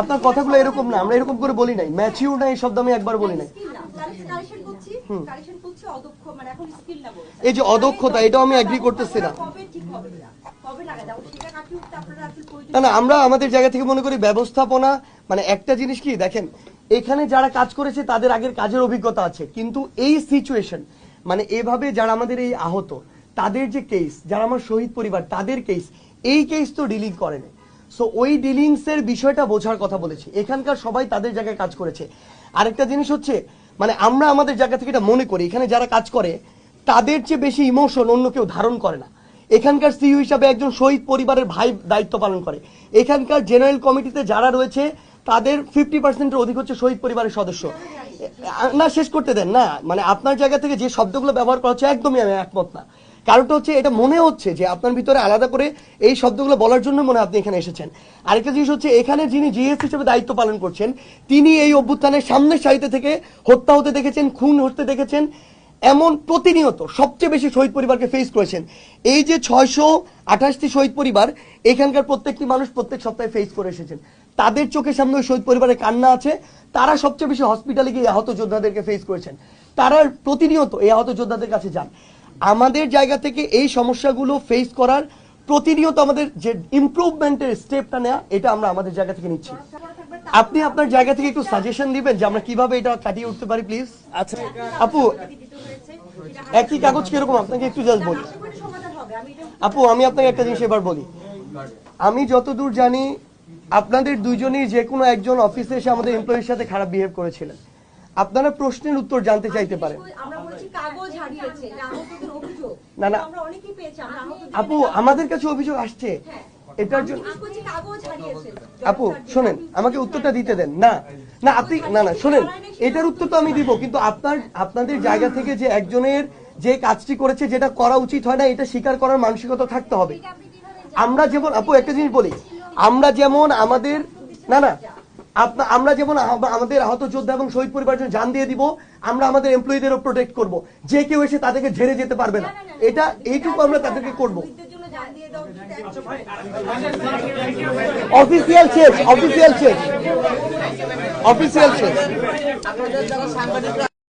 আপনার কথাগুলো এরকম না আমরা এরকম করে বলি নাই। ম্যাচিউর না এই শব্দ আমি একবার বলি নাই। মানে এই যে অদক্ষতা এটাও আমি এগ্রি করতেছি না। না না আমরা আমাদের জায়গা থেকে মনে করি ব্যবস্থাপনা মানে একটা জিনিস কি দেখেন এখানে যারা কাজ করেছে তাদের আগের কাজের অভিজ্ঞতা আছে। কিন্তু এই সিচুয়েশন মানে এভাবে যারা আমাদের এই আহত তাদের যে কেস যারা আমার শহীদ পরিবার তাদের কেস এই কেস তো ডিলিং করেনি সো ওই ডিলিংস এর বিষয়টা বোঝার কথা বলেছি। এখানকার সবাই তাদের জায়গায় কাজ করেছে। আরেকটা জিনিস হচ্ছে মানে আমরা আমাদের জায়গা থেকে এটা মনে করি, এখানে যারা কাজ করে, তাদের চেয়ে বেশি ইমোশন অন্য কেউ ধারণ করে না। এখানকার সিইও হিসাবে একজন শহীদ পরিবারের ভাই দায়িত্ব পালন করে। এখানকার জেনারেল কমিটিতে যারা রয়েছে, তাদের ফিফটি পার্সেন্টের অধিক হচ্ছে শহীদ পরিবারের সদস্য। না, শেষ করতে দেন, না। মানে আপনার জায়গা থেকে যে শব্দগুলো ব্যবহার করা হচ্ছে, একদমই আমি একমত না। কারণটা হচ্ছে, এটা মনে হচ্ছে যে আপনার ভিতরে আলাদা করে এই শব্দগুলো বলার জন্য মনে আপনি এখানে এসেছেন। আরেকটা জিনিস হচ্ছে, এখানে যিনি জিএস হিসেবে দায়িত্ব পালন করছেন, তিনি এই অভ্যুত্থানের সামনের সারিতে থেকে হত্যা হতে দেখেছেন, খুন হতে দেখেছেন, এমন প্রতিনিয়ত সবচেয়ে বেশি শহীদ পরিবারকে ফেস করেছেন। এই যে ছয়শো আঠাশটি শহীদ পরিবার, এখানকার প্রত্যেকটি মানুষ প্রত্যেক সপ্তাহে ফেস করে এসেছেন। তাদের চোখের সামনে ওই শহীদ পরিবারের কান্না আছে। তারা সবচেয়ে বেশি হসপিটালে গিয়ে আহত যোদ্ধাদেরকে ফেস করেছেন। তারা প্রতিনিয়ত এই আহত যোদ্ধাদের কাছে যান। আমাদের জায়গা থেকে এই সমস্যাগুলো ফেস করার প্রতিনিয়ত আমাদের যে ইম্প্রুভমেন্টের স্টেপটা নেওয়া এটা আমরা আমাদের জায়গা থেকে নিচ্ছি। আপনি আপনার জায়গা থেকে একটু সাজেশন দিবেন যে আমরা কীভাবে এটা কাটিয়ে উঠতে পারি প্লিজ আচ্ছা আপু একই কাগজ কীরকম? আপনাকে একটু জাস্ট বলি। আপু আমি আপনাকে একটা জিনিস এবার বলি। আমি যতদূর জানি আপনাদের দুইজনই যে কোনো একজন অফিসে এসে আমাদের এমপ্লয়ির সাথে খারাপ বিহেভ করেছিলেন। আপনারা প্রশ্নের উত্তর জানতে চাইতে পারেন। আপু আমাদের কাছে অভিযোগ আসছে। এটার জন্য আপু শোনেন আমাকে উত্তরটা দিতে দেন। না না আপনি না না শোনেন এটার উত্তর তো আমি দিব কিন্তু আপনার আপনাদের জায়গা থেকে যে একজনের যে কাজটি করেছে যেটা করা উচিত হয় না এটা স্বীকার করার মানসিকতা থাকতে হবে। আমরা যেমন আপু একটা জিনিস বলি। আমরা যেমন আমাদের না না আমরা যেমন আমাদের আহত যোদ্ধা এবং শহীদ পরিবার জন্য জান দিয়ে দিব আমরা আমাদের এমপ্লয়ীদেরও প্রোটেক্ট করব। যে কেউ এসে তাদেরকে ঝেড়ে যেতে পারবে না। এটা এইটুকু আমরা তাদেরকে করব। অফিসিয়াল শেষ অফিসিয়াল শেষ অফিসিয়াল শেষ আপনাদের যারা সাংবাদিকরা